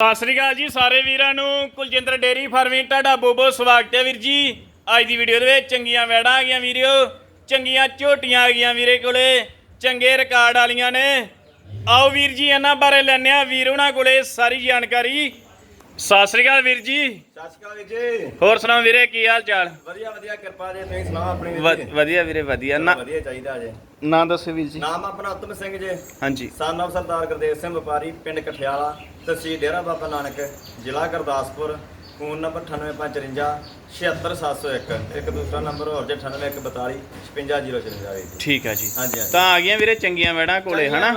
ਸਤਿ ਸ੍ਰੀ ਅਕਾਲ ਜੀ ਸਾਰੇ ਵੀਰਾਂ ਨੂੰ। ਕੁਲਜਿੰਦਰ ਡੇਰੀ ਫਾਰਮਿੰਗ, ਤੁਹਾਡਾ ਬਹੁਤ ਬਹੁਤ ਸਵਾਗਤ ਹੈ ਵੀਰ ਜੀ। ਅੱਜ ਦੀ ਵੀਡੀਓ ਦੇ ਵਿੱਚ ਚੰਗੀਆਂ ਵੈੜਾਂ ਆ ਗਈਆਂ ਵੀਰਿਓ। ਚੰਗੀਆਂ ਝੋਟੀਆਂ ਆ ਗਈਆਂ ਵੀਰੇ ਕੋਲੇ। ਚੰਗੇ ਰਿਕਾਰਡ ਵਾਲੀਆਂ ਨੇ। ਆਓ ਵੀਰ ਜੀ, ਇਹਨਾਂ ਬਾਰੇ ਲੈਣੇ ਆ ਵੀਰ ਉਹਨਾਂ ਕੋਲੇ ਸਾਰੀ ਜਾਣਕਾਰੀ। ਸਤਿ ਸ੍ਰੀ ਅਕਾਲ ਵੀਰ ਜੀ। ਸਤਿ ਸ਼੍ਰੀ ਅਕਾਲ ਵੀਰ ਜੀ। ਹੋਰ ਸੁਣਾਓ ਵੀਰੇ ਕੀ ਹਾਲ ਚਾਲ? ਵਧੀਆ ਵਧੀਆ ਕਿਰਪਾ ਜੀ ਤੁਸੀਂ ਸੁਣਾਓ ਆਪਣੀ ਵੀਰ ਵ- ਜੀ? ਵਧੀਆ ਵੀਰੇ ਵਧੀਆ। ਨਾ ਵਧੀਆ ਚਾਹੀਦਾ ਜੀ। ਨਾਂ ਦੱਸੋ ਵੀਰ ਜੀ। ਨਾਮ ਆਪਣਾ ਉਤਮ ਸਿੰਘ ਜੀ। ਹਾਂਜੀ। ਸਨ of ਸਰਦਾਰ ਗੁਰਦੇਵ ਸਿੰਘ ਵਪਾਰੀ ਪਿੰਡ ਕਠਿਆਲਾ ਤਹਿਸੀਲ ਡੇਰਾ ਬਾਬਾ ਨਾਨਕ ਜ਼ਿਲ੍ਹਾ ਗੁਰਦਾਸਪੁਰ। ਫੋਨ ਨੰਬਰ 98554 76701 ਇੱਕ ਦੂਸਰਾ ਨੰਬਰ ਹੋਰ ਜੇ 9842 55054 ਜੀ ਠੀਕ ਆ ਜੀ। ਹਾਂਜੀ ਹਾਂਜੀ। ਤਾਂ ਆ ਗਈਆਂ ਵੀਰੇ ਚੰਗੀਆਂ ਵੈੜਾਂ ਕੋਲੇ ਹਨਾ?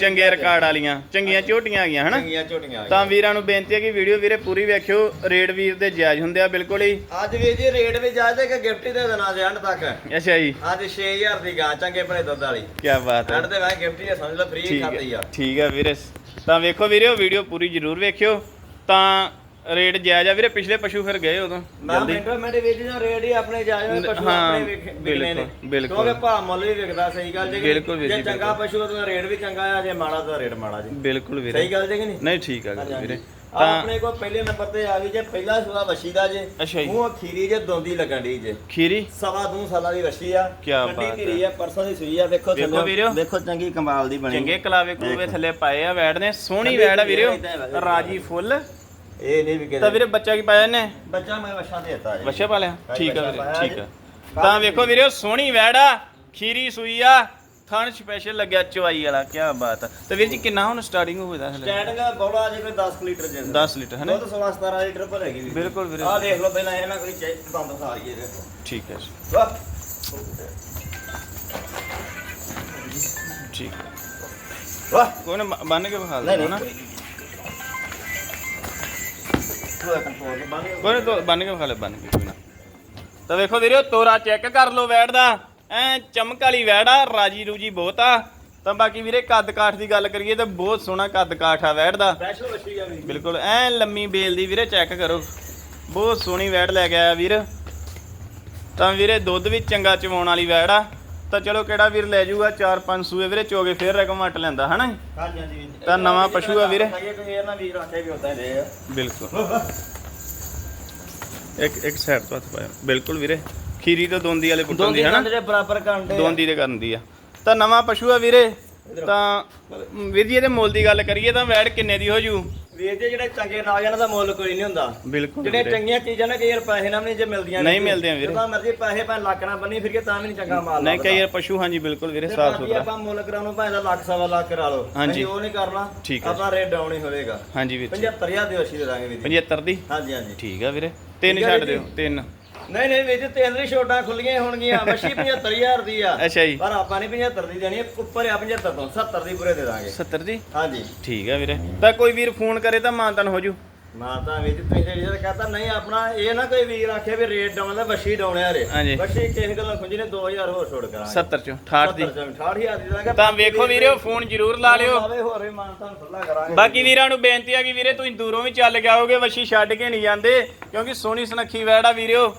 ਚੰਗੇ ਰਿਕਾਰਡ ਵਾਲੀਆਂ ਚੰਗੀਆਂ ਝੋਟੀਆਂ ਆ ਗਈਆਂ ਹਨਾ? ਚੰਗੀਆਂ ਝੋਟੀਆਂ ਆ ਤਾਂ ਵੀਰਾਂ ਨੂੰ ਬੇਨਤੀ ਹੈ ਕਿ ਵੀਡੀਓ ਵੀਰੇ ਪੂਰੀ ਵੇਖਿਓ ਰੇਡ ਵੀਰ ਦੇ ਜਾਇਜ਼ ਹੁੰਦੇ ਆ ਬਿਲਕੁਲ ਹੀ। ਗਈਆਂ। ਅੱਜ ਵੀਰ ਜੀ ਰੇਟ ਵੀ ਜਾ ਕਿ ਗਿਫਟ ਹੀ ਦੇ ਦੇਣਾ ਜੇ ਐਂਡ ਤੱਕ? ਅੱਛਾ ਜੀ। ਅੱਜ 6000 ਦੀ ਗਾਂ ਚੰਗੇ ਭਲੇ ਦੁੱਧ ਵਾਲੀ। ਕੀ ਬਾਤ ਹੈ ਐਂਡ ਤੇ ਮੈਂ ਗਿਫਟ ਹੀ ਸਮਝ ਲਓ ਫ੍ਰੀ ਠੀਕ ਖਾਤੀ ਆ। ਹੈ ਠੀਕ ਹੈ ਵੀਰੇ। ਤਾਂ ਵੇਖੋ ਵੀਰੇ ਉਹ ਵੀਡੀਓ ਪੂਰੀ ਜ਼ਰੂਰ ਵੇਖਿਓ। ਤਾਂ ਰੇਟ ਜਾਇਜ਼ ਆ ਵੀਰੇ ਪਿਛਲੇ ਪਸ਼ੂ ਫਿਰ ਗਏ ਉਦੋਂ ਮੈਂ ਮਿੰਟੋ ਮਿੰਟ ਵੇਚ ਜਾਂ ਰੇਟ ਹੀ ਆਪਣੇ ਜਾਇਜ਼ ਨ- ਪਸ਼ੂ ਆਪਣੇ ਵਿਕ- ਵਿਕਣੇ ਨੇ। ਬਿਲਕੁਲ। ਕਿਉਂਕਿ ਭਾਅ ਮੁੱਲ ਵੀ ਵਿਕਦਾ ਸਹੀ ਗੱਲ ਜੀ ਬਿਲਕੁਲ ਵੀਰ ਜੇ ਚੰਗਾ ਪਸ਼ੂ ਤਾਂ ਰੇਟ ਵੀ ਚੰਗਾ ਆ ਜੇ ਮਾੜਾ ਤਾਂ ਰੇਟ ਮਾੜਾ ਜੀ। ਬਿਲਕੁਲ ਵੀਰੇ। ਸਹੀ ਗੱਲ ਜੀ ਕਿ ਨਹੀਂ? ਨਹੀਂ ਠੀਕ ਆ ਵੀਰੇ। ਆਪਣੇ ਕੋਲ ਪਹਿਲੇ ਨੰਬਰ ਤੇ ਆ ਗਈ ਜੇ ਪਹਿਲਾ ਸੂਆ ਵਸ਼ੀ ਦਾ ਜੇ। ਅੱਛਾ ਜੀ। ਮੂੰਹ ਖੀਰੀ ਜੇ ਦੋਂਦੀ ਲੱਗਣ ਦੀ ਜੇ। ਖੀਰੀ? ਸਵਾ ਦੋ ਸਾਲਾਂ ਦੀ ਵਸ਼ੀ ਆ। ਕੱਢੀ ਧੀਰੀ ਆ ਪਰਸੋਂ ਦੀ ਸੂਈ ਆ ਵੇਖੋ ਥੱਲੇ- ਵੀਰਿਓ। ਵੇਖੋ ਚੰਗੀ ਕਮਾਲ ਦੀ ਬਣੀ ਚੰਗੇ ਕਲਾਵੇ ਕਲੂਵੇ ਥੱਲੇ ਪਾਏ ਆ ਵੈੜ ਨੇ ਸੋਹਣੀ ਵੈੜ ਆ ਵੀ ਵੀਰੇ ਏਦਾਂ ਹੀ ਵਾ, ਰਾਜੀ ਫੁੱਲ। ਇਹ ਨਹੀਂ ਵਿਕੇ ਤਾਂ ਵੀਰੇ ਬੱਚਾ ਕੀ ਪਾਇਆ ਨੇ ਬੱਚਾ ਮੈਂ ਵਸ਼ਾ ਦੇਤਾ ਜੀ। ਵਛੇ ਪਾਲਿਆ ਠੀਕ ਆ ਵੀਰੇ ਠੀਕ। ਆ। ਤਾਂ ਵੇਖੋ ਵੀਰੇ ਸੋਹਣੀ ਵੈੜ ਆ ਖੀਰੀ ਸੂਈ ਆ ਥਣ ਸਪੈਸ਼ਲ ਲੱਗਿਆ ਚਵਾਈ ਵਾਲਾ ਕੀ ਬਾਤ ਆ। ਤੇ ਵੀਰ ਜੀ ਕਿੰਨਾ ਹੁਣ ਸਟਾਰਟਿੰਗ ਹੋਵੇਦਾ ਹਲੇ? ਸਟੈਂਡਿੰਗ ਬੋੜਾ ਜੇ ਕੋਈ 10 ਲੀਟਰ ਜੇ 10 ਲੀਟਰ ਹਨਾ? ਦੁੱਧ 16 17 ਲੀਟਰ ਭਰੇਗੀ ਵੀ ਬਿਲਕੁਲ ਵੀਰੇ। ਆਹ ਦੇਖ ਲਓ ਪਹਿਲਾਂ ਇਹਨਾਂ ਕੋਈ ਚੈੱਕ ਬੰਦ ਖਾ ਲਈਏ ਦੇਖੋ। ਠੀਕ ਹੈ ਜੀ। ਵਾਹ। ਠੀਕ ਵਾਹ। ਕੋਈ ਨਾ ਬੰਨ ਕੇ ਵਿਖਾ ਨਹੀਂ ਦਿਓ ਨਹੀਂ ਨਾ ਤੂੰ ਇੱਕ ਫੋਨ ਬੰਦ ਕੋਈ ਤੋ ਬੰਨ ਕੇ ਵਿਖਾ ਲੈ ਬੰਨ ਕੇ ਕੋਈ ਨਾ। ਤਾਂ ਵੇਖੋ ਵੀਰੇ ਤੋਰਾ ਚੈੱਕ ਕਰ ਲਓ ਵੈੜ ਦਾ। ਐ ਚਮਕ ਵਾਲੀ ਵੈੜ ਆ ਰਾਜੀ ਰੂਜੀ ਬਹੁਤ ਆ। ਤਾਂ ਬਾਕੀ ਵੀਰੇ ਕੱਦ ਕਾਠ ਦੀ ਗੱਲ ਕਰੀਏ ਤਾਂ ਬਹੁਤ ਸੋਹਣਾ ਕੱਦ ਕਾਠ ਆ ਵੈੜ ਦਾ। ਸਪੈਸ਼ਲ ਵਸ਼ੀ ਆ ਵੀ ਬਿਲਕੁਲ ਐ ਲੰਮੀ ਬੇਲ ਦੀ ਵੀਰੇ ਚੈੱਕ ਕਰੋ। ਬਹੁਤ ਸੋਹਣੀ ਵੈੜ ਲੈ ਕੇ ਆਇਆ ਵੀਰ। ਤਾਂ ਵੀਰੇ ਦੁੱਧ ਵੀ ਚੰਗਾ ਚਵਾਉਣ ਵਾਲੀ ਵੈੜ ਆ। ਤਾਂ ਚਲੋ ਕਿਹੜਾ ਵੀਰ ਲੈ ਜਾਊਗਾ? 4-5 ਸੂਏ ਵੀਰੇ ਚੋਗੇ ਫੇਰ ਰਕਮ ਵਟ ਲੈਂਦਾ ਹਨਾ ਹਾਂਜੀ ਹਾਂਜੀ ਤਾਂ ਨਵਾਂ ਪਸ਼ੂ ਆ ਵੀਰੇ। ਕਹੀਏ ਕੋਈ ਇਹਨਾਂ ਵੀਰ ਆਖੇ ਵੀ ਉਦਾਂ ਹੀ ਦੇ ਆ। ਬਿਲਕੁਲ। ਇੱਕ ਇੱਕ ਸਾਈਡ ਤੋਂ ਹੱਥ ਪਾਇਆ ਬਿਲਕੁਲ ਵੀਰੇ। ਖੀਰੀ ਤੋਂ ਦੋਂਦੀ ਵਾਲੇ ਪੁੱਟਣ ਦੀ ਹਨਾ? ਜਿਹੜੇ ਬਰਾਬਰ ਕਰਦੇ ਦੋਂਦੀ ਦੇ ਕਰਨ ਦੀ ਆ। ਤਾਂ ਨਵਾਂ ਪਸ਼ੂ ਆ ਵੀਰੇ। ਤਾਂ ਵੀਰ ਜੀ ਇਹਦੇ ਮੁੱਲ ਦੀ ਗੱਲ ਕਰੀਏ ਤਾਂ ਵੈੜ ਕਿੰਨੇ ਦੀ ਹੋ ਜੂ? ਵੀਰ ਜੀ ਜਿਹੜੇ ਚੰਗੇ ਨਾਗ ਇਹਨਾਂ ਦਾ ਮੁੱਲ ਕੋਈ ਨਹੀਂ ਹੁੰਦਾ। ਬਿਲਕੁਲ ਜਿਹੜੇ ਵੀਰੇ। ਚੰਗੀਆਂ ਚੀਜ਼ਾਂ ਨੇ ਕਈ ਵਾਰ ਪੈਸੇ ਨਾਲ ਵੀ ਜੇ ਮਿਲਦੀਆਂ ਨਹੀਂ ਮਿਲਦੀਆਂ ਵੀਰੇ। ਜਦੋਂ ਮਰਜ਼ੀ ਪੈਸੇ ਭਾਵੇਂ ਲੱਖ ਨਾਲ ਬੰਨੀ ਫਿਰ ਕੇ ਤਾਂ ਵੀ ਨਹੀਂ ਚੰਗਾ ਮਾਲ ਨਹੀਂ। ਕਈ ਵਾਰ ਪਸ਼ੂ ਹਾਂਜੀ ਬਿਲਕੁਲ ਵੀਰੇ ਸਾਫ਼ ਸੁਥਰਾ। ਆਪਾਂ ਮੁੱਲ ਕਰਾਉਣੋਂ ਭਾਵੇਂ ਦਾ ਲੱਖ ਸਵਾ ਲੱਖ ਕਰਾ ਲਓ। ਹਾਂਜੀ। ਅਸੀਂ ਉਹ ਨਹੀਂ ਕਰਨਾ। ਠੀਕ ਹੈ। ਆਪਣਾ ਰੇਟ ਡਾਊਨ ਹੀ ਹੋਵੇਗਾ। ਹਾਂਜੀ ਵੀਰ ਜੀ। 75000 ਦੀ ਵਸ਼ੀ ਦੇ ਦਾਂਗੇ ਵੀਰ ਜੀ। 75 ਦੀ? ਹਾਂਜੀ ਹਾਂਜੀ। ਠੀਕ ਆ ਵੀਰੇ। ਤਿੰਨ ਠੀਕ ਆ ਛੱਡ ਵੀਰ ਦਿਓ ਜੀ। ਤਿੰਨ। ਨਹੀਂ ਨਹੀਂ ਵੀਰ ਜੀ ਤਿੰਨ ਦੀ ਛੋਟਾਂ ਖੁੱਲੀਆਂ ਹੋਣਗੀਆਂ। ਵਸ਼ੀ 75000 ਦੀ ਆ। ਅੱਛਾ ਜੀ। ਪਰ ਆਪਾਂ ਨਹੀਂ 75 ਦੀ ਦੇਣੀ ਉੱਪਰ ਆ 75 ਤੋਂ। 70 ਦੀ ਪੂਰੇ ਦੇ ਦਾਂਗੇ। 70 ਦੀ? ਹਾਂਜੀ। ਠੀਕ ਆ ਵੀਰੇ। ਤਾਂ ਕੋਈ ਵੀਰ ਫੋਨ ਕਰੇ ਤਾਂ ਮਾਨਤਨ ਹੋ ਜੂ। ਮਾਤਾ ਜੀ ਤੁਸੀਂ ਜਿਹੜਾ ਕਹਤਾ ਨਹੀਂ ਆਪਣਾ ਇਹ ਨਾ ਕੋਈ ਵੀਰ ਆਖੇ ਵੀ ਰੇਟ ਡਾਊਨ ਦਾ ਵਸ਼ੀ ਡਾਊਨ ਆ ਰੇ। ਵਸ਼ੀ ਕਿਸੇ ਗੱਲੋਂ ਖੁੰਜੀ ਨੇ 2000 ਹੋਰ ਛੋੜ ਕਰਾਂਗੇ। 70 ਚੋਂ 68 ਦੀ। 68000 ਦੀ ਦਾਂਗੇ। ਤਾਂ ਵੇਖੋ ਵੀਰੇ ਉਹ ਫੋਨ ਜ਼ਰੂਰ ਲਾ ਲਿਓ। ਆਵੇ ਹੋਰ ਵੀ ਮਾਨਤਾ ਖੁੱਲਾ ਕਰਾਂਗੇ। ਬਾਕੀ ਵੀਰਾਂ ਨੂੰ ਬੇਨਤੀ ਆ ਕਿ ਵੀਰੇ ਤੁਸੀਂ ਦੂਰੋਂ ਵੀ ਚੱਲ ਕੇ ਆਓਗੇ ਵਸ਼ੀ ਛੱਡ ਕੇ ਨਹੀਂ ਜਾਂਦੇ ਕਿਉਂਕਿ ਸੋਹਣੀ ਸੁਨੱਖੀ ਵੈੜਾ ਵੀਰਿਓ।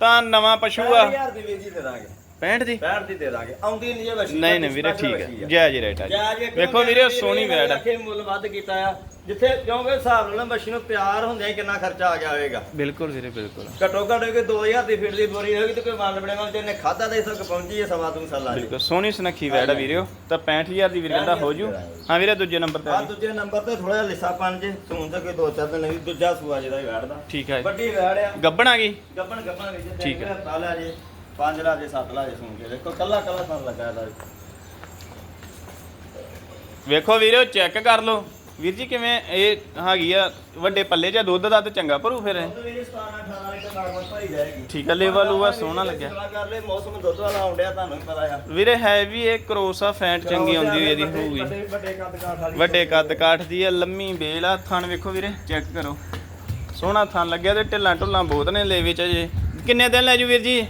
ਤਾਂ ਨਵਾਂ ਪਸ਼ੂ ਆ। 60000 ਦੀ ਵੀਰ ਜੀ ਦੇ ਦਾਂਗੇ। 65 ਦੀ? 65 ਦੀ ਦੇ ਦਾਂਗੇ। ਆਉਂਦੀ ਨਹੀਂ ਜੇ ਵਸ਼ੀ ਨਹੀਂ ਨਹੀਂ ਵੀਰੇ ਠੀਕ ਹੈ ਰੇਟ ਆ। ਜੀ। ਜਾਇਜ਼ ਇੱਕ ਵੇਖੋ ਵੀਰੇ ਸੋਹਣੀ ਵੈੜ ਆ। ਆਖੇ ਮੁੱਲ ਵੱਧ ਕੀਤਾ ਆ। ਜਿੱਥੇ ਕਿਉਂਕਿ ਹਿਸਾਬ ਨਾਲ ਵਸ਼ੀ ਨੂੰ ਤਿਆਰ ਹੁੰਦਿਆਂ ਹੀ ਕਿੰਨਾ ਖਰਚਾ ਆ ਗਿਆ ਹੋਵੇਗਾ। ਬਿਲਕੁਲ ਵੀਰੇ ਬਿਲਕੁਲ। ਘੱਟੋ ਘੱਟ ਕੋਈ 2000 ਦੀ ਫੀਟ ਦੀ ਬੋਰੀ ਹੋਏਗੀ ਤੇ ਕੋਈ ਮੰਨ ਬਣੇ ਵਾਲ ਤੇ ਇਹਨੇ ਖਾਦਾ ਦੇ ਤੱਕ ਪਹੁੰਚੀ ਹੈ ਸਵਾ ਦੋ ਸਾਲਾਂ ਦੀ। ਬਿਲਕੁਲ ਸੋਹਣੀ ਸੁਨੱਖੀ ਵੈੜ ਆ ਵੀਰਿਓ ਤਾਂ 65000 ਦੀ ਵੀਰ ਕਹਿੰਦਾ ਹੋ ਜੂ। ਹਾਂ ਵੀਰੇ ਦੂਜੇ ਨੰਬਰ ਤੇ ਆ ਆ ਜੀ। ਦੂਜੇ ਨੰਬਰ ਤੇ ਥੋੜਾ ਜਿਹਾ ਲਿਸਾ ਪਣ ਜੇ ਸੂਨ ਤੇ ਕੋਈ ਦੋ ਚਾਰ ਦਿਨ ਨਹੀਂ ਦੂਜਾ ਸੂਆ ਜਿਹਦਾ ਹੀ ਵੜਦਾ ਠੀਕ ਹੈ ਵੱਡੀ ਵੈੜ ਆ। ਗੱਬਣ ਆ ਗਈ? ਗੱਬਣ ਗੱਬਣ ਵਿੱਚ ਠੀਕ ਹੈ। ਲਿਆ ਜੇ। ਪੰਜ ਲਾ ਜੇ ਸੱਤ ਲਾ ਜੇ ਸੂਨ ਕੇ। ਦੇਖੋ ਕੱਲਾ ਕੱਲਾ ਤਾਂ ਲੱਗਾ ਇਹਦਾ। ਵੇਖੋ ਵੀਰੇ ਚੈੱਕ ਕਰ ਲਓ। ਵੀਰ ਜੀ ਕਿਵੇਂ? ਇਹ ਹੈਗੀ ਆ ਵੱਡੇ ਪੱਲੇ 'ਚ ਦੁੱਧ ਦਾ ਤੇ ਚੰਗਾ ਭਰੂ ਫਿਰ ਇਹ। ਦੁੱਧ ਵੀ 17 18 ਲੀਟਰ ਨਾਰਮਲ ਭਰੀ ਜਾਏਗੀ। ਠੀਕ ਆ ਲੇਵਲ ਲੂਆ ਸੋਹਣਾ ਲੱਗਿਆ। ਸੇਵਾ ਕਰ ਲੈ ਮੌਸਮ ਦੁੱਧ ਵਾਲਾ ਆਉਂਦਿਆ ਤੁਹਾਨੂੰ ਵੀ ਪਤਾ ਆ। ਵੀਰੇ ਹੈ ਵੀ ਇਹ ਕਰੋਸ ਆ ਫੈਂਟ ਚੰਗੀ ਆਉਂਦੀ ਹੋਈ ਇਹਦੀ ਹੋਊਗੀ। ਵੱਡੇ ਵੱਡੇ ਕੱਦ ਕਾਠ ਵਾਲੀ। ਵੱਡੇ ਕੱਦ ਕਾਠ ਦੀ ਆ ਲੰਮੀ ਬੇਲ ਆ ਥਣ ਵੇਖੋ ਵੀਰੇ ਚੈੱਕ ਕਰੋ। ਸੋਹਣਾ ਥਣ ਲੱਗਿਆ ਤੇ ਢਿੱਲਾਂ ਢੁੱਲਾਂ ਬਹੁਤ ਨੇ ਲੇਵੇ ਚ ਜੇ ਕਿੰਨੇ ਦਿਨ ਲੈ ਜੂ ਵੀਰ ਜੀ?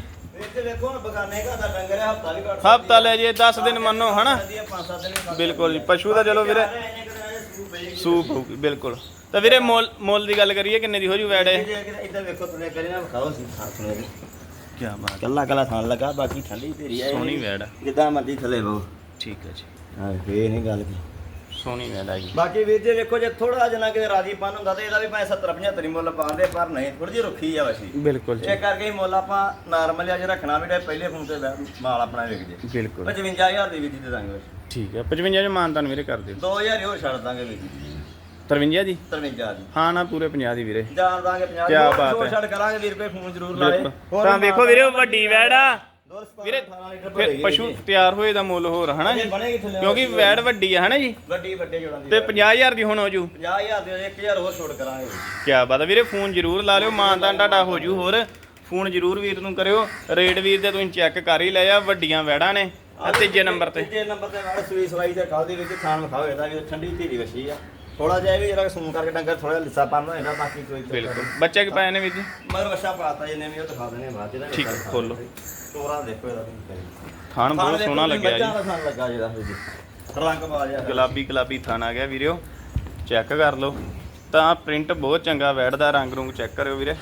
ਵੀਰ ਤੇ ਵੇਖੋ ਹੁਣ ਬਗਾਨੇ ਘਰ ਦਾ ਡੰਗਰ ਹੈ ਹਫਤਾ ਵੀ ਘੱਟ ਹਫਤਾ ਲੈ ਜੇ 10 ਦਿਨ ਮੰਨੋ ਹਨਾ? ਹੀ ਬਿਲਕੁਲ ਜੀ ਪਸ਼ੂ ਦਾ ਚਲੋ ਵੀਰੇ ਸੂਪ ਹੋਊਗੀ ਬਿਲਕੁਲ। ਤਾਂ ਵੀਰੇ ਮੁੱਲ ਮੁੱਲ ਦੀ ਗੱਲ ਕਰੀਏ ਕਿੰਨੇ ਦੀ ਹੋ ਜੂ ਵੈੜ ਇਹ? ਇਦਾਂ ਵੇਖੋ ਤੁਨੇ ਕਰੇ ਨਾ ਵਿਖਾਓ ਸੀ ਕੀ ਬਾਤ ਕੱਲਾ ਕੱਲਾ ਥਾਂ ਲੱਗਾ ਬਾਕੀ ਠੰਡੀ ਧੀਰੀ ਆ ਸੋਹਣੀ ਵੈੜ ਜਿੱਦਾਂ ਮਰਜ਼ੀ ਥੱਲੇ ਬੋ ਠੀਕ ਹੈ ਜੀ। ਹਾਂ ਫੇਰ ਨਹੀਂ ਗੱਲ ਕੀ। ਸੋਹਣੀ ਵੈੜ ਗਈ ਬਾਕੀ ਵੀਰ ਜੀ ਵੇਖੋ ਜੇ ਥੋੜਾ ਜਿਹਾ ਕਿਤੇ ਰਾਜੀਪਨ ਹੁੰਦਾ ਤੇ ਇਹਦਾ ਵੀ ਭਾਵੇਂ 70 75 ਮੁੱਲ ਪਾਉਂਦੇ ਪਰ ਨਹੀਂ ਥੋੜੀ ਜਿਹੀ ਰੁੱਖੀ ਆ ਵਸੀ। ਬਿਲਕੁਲ ਜੀ। ਇਹ ਕਰਕੇ ਹੀ ਮੁੱਲ ਆਪਾਂ ਨਾਰਮਲ ਅੱਜ ਰੱਖਣਾ ਵੀ ਪਹਿਲੇ ਫੋਨ ਤੇ ਮਾਲ ਆਪਣਾ ਵਿਕ ਜੇ। ਬਿਲਕੁਲ। 55000 ਦੀ ਵੀ ਦੇ ਦਾਂਗੇ। ਠੀਕ ਹੈ 55 ਚ ਮਾਨਤਾਨ ਵੀਰੇ ਕਰ ਦਿਓ। 2000 ਹੀ ਹੋਰ ਛੱਡ ਦਾਂਗੇ ਵੀਰ ਜੀ। 53 ਜੀ? 53 ਦੀ ਹਾਂ ਨਾ ਪੂਰੇ 50 ਦੀ ਵੀਰੇ। ਜਾਣ ਦਾਂਗੇ 50 ਕਿਆ ਹੋਰ- ਬਾਤ ਹੋਰ ਹੈ। ਛੱਡ ਕਰਾਂਗੇ ਵੀਰ ਕੋਈ ਫੋਨ ਜ਼ਰੂਰ ਲਾਏ। ਤਾਂ ਵੇਖੋ ਵੀਰੇ ਵੱਡੀ ਵੈੜ ਆ। ਵੀਰੇ ਵੀਰੇ, 18 ਲੀਟਰ ਫਿਰ ਪਸ਼ੂ। ਤਿਆਰ ਹੋਏ ਦਾ ਮੁੱਲ ਹੋਰ ਹਨਾ ਜੀ? ਕਿਉਂਕਿ ਵੈੜ ਵੱਡੀ ਆ ਹਨਾ ਜੀ? ਵੱਡੀ ਵੱਡੇ ਜੋੜਾਂ ਦੀ ਤੇ 50000 ਦੀ ਹੁਣ ਹੋ ਜੂ। 50000 ਦੇ 1000 ਹੋਰ ਛੋੜ ਕਰਾਂਗੇ ਕਿਆ ਬਾਤ ਆ ਵੀਰੇ ਫੋਨ ਜ਼ਰੂਰ ਲਾ ਲਿਓ ਮਾਨਤਾਨ ਤੁਹਾਡਾ ਹੋ ਜੂ ਹੋਰ। ਫੋਨ ਜ਼ਰੂਰ ਵੀਰ ਨੂੰ ਕਰਿਓ। ਰੇਟ ਵੀਰ ਦੇ ਤੁਸੀਂ ਚੈੱਕ ਕਰ ਹੀ ਲਿਆ ਵੱਡੀਆਂ ਵੈੜਾਂ ਨੇ। ਤੀਜੇ ਨੰਬਰ ਤੇ। ਤੀਜੇ ਨੰਬਰ ਤੇ ਨਾਲ ਸੂਈ ਸਵਾਈ ਤੇ ਕੱਲ ਦੇ ਵਿੱਚ ਖਾਣ ਵਿਖਾਓ ਇਹਦਾ ਵੀ ਠੰਡੀ ਧੀਰੀ ਵਸੀ ਆ। ਥੋੜਾ ਜਿਹਾ ਵੀ ਜਿਹੜਾ ਸੂਮ ਕਰਕੇ ਡੰਗਰ ਥੋੜਾ ਲਿੱਸਾ ਪਾਣ ਹੋ ਜਾਂਦਾ ਬਾਕੀ ਕੋਈ ਬਿਲਕੁਲ। ਬੱਚੇ ਕਿ ਪਾਏ ਨੇ ਵੀਰ ਜੀ? ਮਗਰ ਵਸ਼ਾ ਪਾਤਾ ਇਹਨੇ ਵੀ ਉਹ ਦਿਖਾ ਦੇਣੇ ਬਾਅਦ ਚ ਠੀਕ ਹੈ, ਖੋਲੋ। ਤੋਰਾ ਦੇਖੋ ਇਹਦਾ ਥਾਣ ਬਹੁਤ ਸੋਹਣਾ ਲੱਗਿਆ ਜੀ। ਬੱਚਾ ਸਾਨੂੰ ਲੱਗਾ ਜਿਹਦਾ ਜੀ। ਰੰਗ ਆ ਗੁਲਾਬੀ ਗੁਲਾਬੀ ਥਾਣ ਆ ਗਿਆ ਵੀਰਿਓ। ਚੈੱਕ ਕਰ ਲਓ। ਤਾਂ ਪ੍ਰਿੰਟ ਬਹੁਤ ਚੰਗਾ ਵੈੜਦਾ ਰੰਗ ਰੁੰਗ ਚੈੱਕ ਕਰਿਓ ਵੀਰੇ।